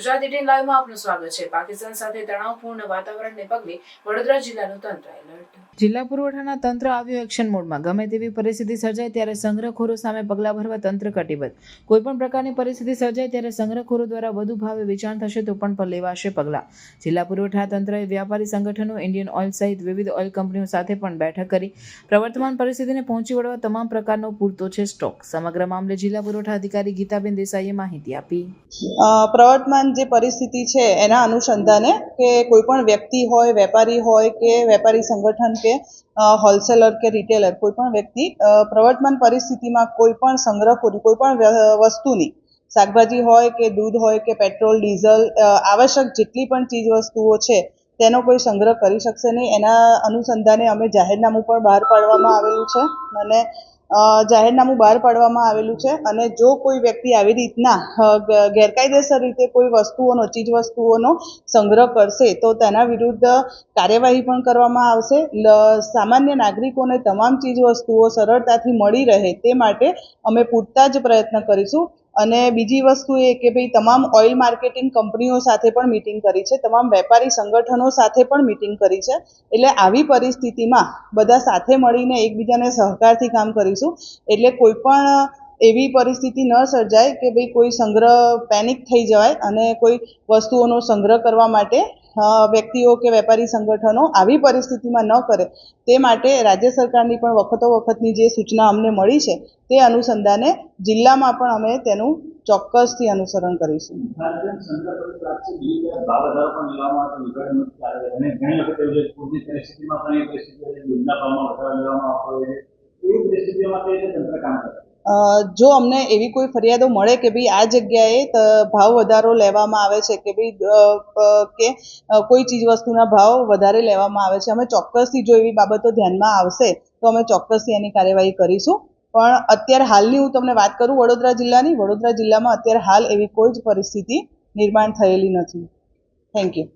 Gujarat eighteen લાઈવમાં આપનું સ્વાગત છે. પાકિસ્તાન સાથે તણાવપૂર્ણ વાતાવરણને પગલે વડોદરા જિલ્લાનું તંત્ર એલર્ટ. જિલ્લા પુરવઠાના તંત્ર આવ્યું એક્શન મોડમાં. ગમે તેવી પરિસ્થિતિ સર્જાય ત્યારે સંગ્રહખોરો સામે પગલાં ભરવા તંત્ર કટિબદ્ધ. કોઈપણ પ્રકારની પરિસ્થિતિ સર્જાય ત્યારે સંગ્રહખોરો દ્વારા વધુ ભાવે વેચાણ થશે તો પણ લેવાશે પગલાં. જિલ્લા પુરવઠા તંત્રએ વ્યાપારી સંગઠનો ઇન્ડિયન ઓઇલ સહિત વિવિધ ઓઇલ કંપનીઓ સાથે પણ બેઠક કરી. પ્રવર્તમાન પરિસ્થિતિને પહોંચી વળવા તમામ પ્રકારનો પૂરતો છે સ્ટોક. સમગ્ર મામલે જિલ્લા પુરવઠા અધિકારી ગીતાબેન દેસાઈએ માહિતી આપી. અ, જે પરિસ્થિતિ છે એના અનુસંધાને કે કોઈ પણ વ્યક્તિ હોય, વેપારી હોય કે વેપારી સંગઠન કે હોલસેલર કે રિટેલર કોઈ પણ વ્યક્તિ પ્રવર્તમાન પરિસ્થિતિમાં કોઈ પણ સંગ્રહખોરી, કોઈ પણ વસ્તુની, શાકભાજી હોય કે દૂધ હોય કે પેટ્રોલ, ડીઝલ આવશ્યક જેટલી પણ ચીજ વસ્તુઓ છે, તેનો કોઈ સંગ્રહ કરી શકશે નહીં. એના અનુસંધાને અમે જાહેરનામું પણ બહાર પાડવામાં આવેલું છે. અને જાહેરનામું બહાર પાડવામાં આવેલું છે અને જો કોઈ વ્યક્તિ આવી રીતના ગેરકાયદેસર રીતે કોઈ વસ્તુઓનો ચીજ વસ્તુઓનો સંગ્રહ કરશે, તો તેના વિરુદ્ધ કાર્યવાહી પણ કરવામાં આવશે. સામાન્ય નાગરિકોને તમામ ચીજ વસ્તુઓ સરળતાથી મળી રહે તે માટે અમે પૂરતા જ પ્રયત્ન કરીશું. અને બીજી વસ્તુ એ કે ભાઈ તમામ ઓઇલ માર્કેટિંગ કંપનીઓ સાથે પણ મિટિંગ કરી છે, તમામ વેપારી સંગઠનો સાથે પણ મિટિંગ કરી છે, એટલે આવી પરિસ્થિતિમાં બધા સાથે મળીને એકબીજાને સહકારથી કામ કરીશું, એટલે કોઈ પણ એવી પરિસ્થિતિ ન સર્જાય કે ભાઈ કોઈ સંગ્રહ પેનિક થઈ જવાય અને કોઈ વસ્તુઓનો સંગ્રહ કરવા માટે વ્યક્તિઓ કે વેપારી સંગઠનો આવી પરિસ્થિતિમાં ન કરે. તે માટે રાજ્ય સરકારની પણ વખતો વખતની જે સૂચના અમને મળી છે, તે અનુસંધાને જિલ્લામાં પણ અમે તેનું ચોક્કસથી અનુસરણ કરીશું. પરિસ્થિતિમાં જો અમને એવી કોઈ ફરિયાદો મળે કે ભાઈ આ જગ્યાએ ભાવ વધારો લેવામાં આવે છે કે ભાઈ કે કોઈ ચીજ વસ્તુના ભાવ વધારે લેવામાં આવે છે, અમે ચોક્કસથી જો એવી બાબતો ધ્યાનમાં આવશે, તો અમે ચોક્કસથી એની કાર્યવાહી કરીશું. પણ અત્યારે હાલની હું તમને વાત કરું વડોદરા જિલ્લાની, વડોદરા જિલ્લામાં અત્યારે હાલ એવી કોઈ જ પરિસ્થિતિ નિર્માણ થયેલી નથી. Thank you